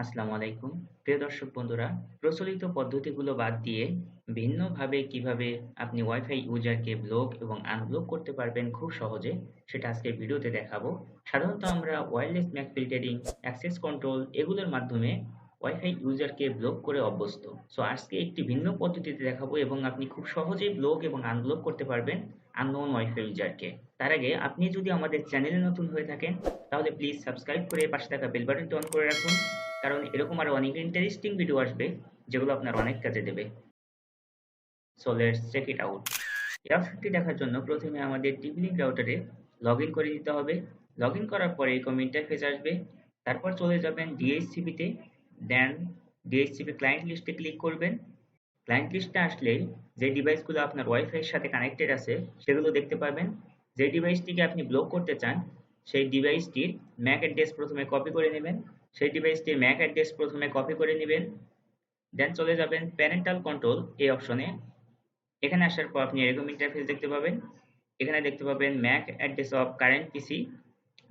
আসসালামু আলাইকুম। প্রিয় দর্শক বন্ধুরা, প্রচলিত পদ্ধতিগুলো বাদ দিয়ে ভিন্নভাবে কীভাবে আপনি ওয়াইফাই ইউজারকে ব্লক এবং আনব্লক করতে পারবেন খুব সহজে, সেটা আজকে ভিডিওতে দেখাবো। সাধারণত আমরা wireless MAC filtering access control এগুলোর মাধ্যমে ওয়াইফাই ইউজারকে ব্লক করে অভ্যস্ত। সো আজকে একটি ভিন্ন পদ্ধতিতে দেখাবো এবং আপনি খুব সহজেই ব্লক এবং আনব্লক করতে পারবেন আননোন ওয়াইফাই ইউজারকে তার আগে আপনি যদি আমাদের চ্যানেলে নতুন হয়ে থাকেন, তাহলে প্লিজ সাবস্ক্রাইব করে পাশে থাকা বেল বাটনটি অন করে রাখুন, কারণ এরকম আরও অনেক ইন্টারেস্টিং ভিডিও আসবে, যেগুলো আপনার অনেক কাজে দেবে। So let's check it out এই অপশনটি দেখার জন্য প্রথমে আমাদের টিভি লিঙ্ক রাউটারে লগ ইন করে দিতে হবে। লগ ইন করার পরে এরকম ইন্টারফেস আসবে। তারপর চলে যাবেন ডিএইচসিপিতে দেন ডিএইচসিপি ক্লায়েন্ট লিস্টে ক্লিক করবেন। ক্লায়েন্ট লিস্টে আসলে যে ডিভাইসগুলো আপনার ওয়াইফাইয়ের সাথে কানেক্টেড আছে, সেগুলো দেখতে পাবেন যে ডিভাইসটিকে আপনি ব্লক করতে চান, সেই ডিভাইসটির ম্যাক অ্যাড্রেস প্রথমে কপি করে নেবেন। সেই ডিভাইসটির ম্যাক অ্যাড্রেস প্রথমে কপি করে নেবেন। দেন চলে যাবেন প্যারেন্টাল কন্ট্রোল এই অপশনে এখানে আসার পর আপনি এরকম ইন্টারফেস দেখতে পাবেন। এখানে দেখতে পাবেন MAC address of current PC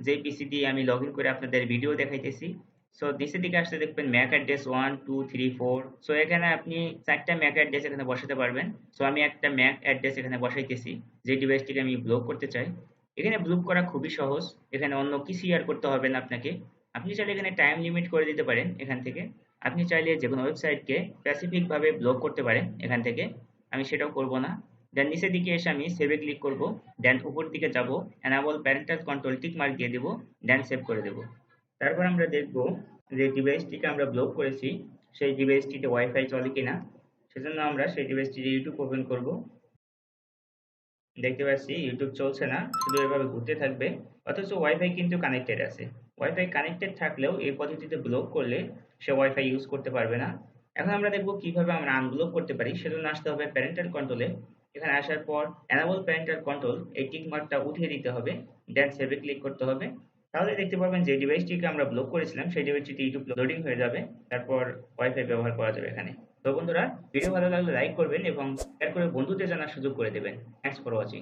যে পিসি দিয়ে আমি লগ করে আপনাদের ভিডিও দেখাইতেছি। সো নিচের দিকে আসতে দেখবেন MAC address one two three four so এখানে আপনি চারটা ম্যাক অ্যাড্রেস এখানে বসাতে পারবেন। সো আমি একটা ম্যাক অ্যাড্রেস এখানে বসাইতেছি, যে ডিভাইসটিকে আমি ব্লক করতে চাই। এখানে ব্লক করা খুবই সহজ। এখানে অন্য কিছু আর করতে হবে না আপনাকে। আপনি চাইলে এখানে টাইম লিমিট করে দিতে পারেন এখান থেকে। আপনি চাইলে যে কোনো ওয়েবসাইটকে স্পেসিফিকভাবে ব্লক করতে পারেন এখান থেকে। আমি সেটাও করব না। দেন নিচের দিকে এসে আমি সেভে ক্লিক করব। দেন উপর দিকে যাব। Enable parental control tick mark দিয়ে দেবো। দেন সেভ করে দেব। তারপর আমরা দেখব যে ডিভাইসটিকে আমরা ব্লক করেছি, সেই ডিভাইসটিতে ওয়াইফাই চলে কিনা। সেজন্য আমরা সেই ডিভাইসটিতে ইউটিউব ওপেন করব। দেখতে পাচ্ছি ইউটিউব চলছে না, শুধু এভাবে ঘুরতে থাকবে। অথচ ওয়াইফাই কিন্তু কানেক্টেড আছে। ওয়াইফাই কানেক্টেড থাকলেও এই পদ্ধতিতে ব্লক করলে সে ওয়াইফাই ইউজ করতে পারবে না। এখন আমরা দেখব কীভাবে আমরা আনব্লক করতে পারি। সেজন্য আসতে হবে প্যারেন্টাল কন্ট্রোলে এখানে আসার পর অ্যানাবল প্যারেন্টাল কন্ট্রোল এই টিক মার্কটা উঠিয়ে দিতে হবে। দেন সেভে ক্লিক করতে হবে। তাহলে দেখতে পাবেন যে ডিভাইসটিকে আমরা ব্লক করেছিলাম, সেই ডিভাইসটিতে ইউটিউব লোডিং হয়ে যাবে, তারপর ওয়াইফাই ব্যবহার করা যাবে এখানে। তো বন্ধুরা ভিডিও ভালো লাগলে লাইক করবেন এবং শেয়ার করে বন্ধুদের জানার সুযোগ করে দেবেন। Thanks for watching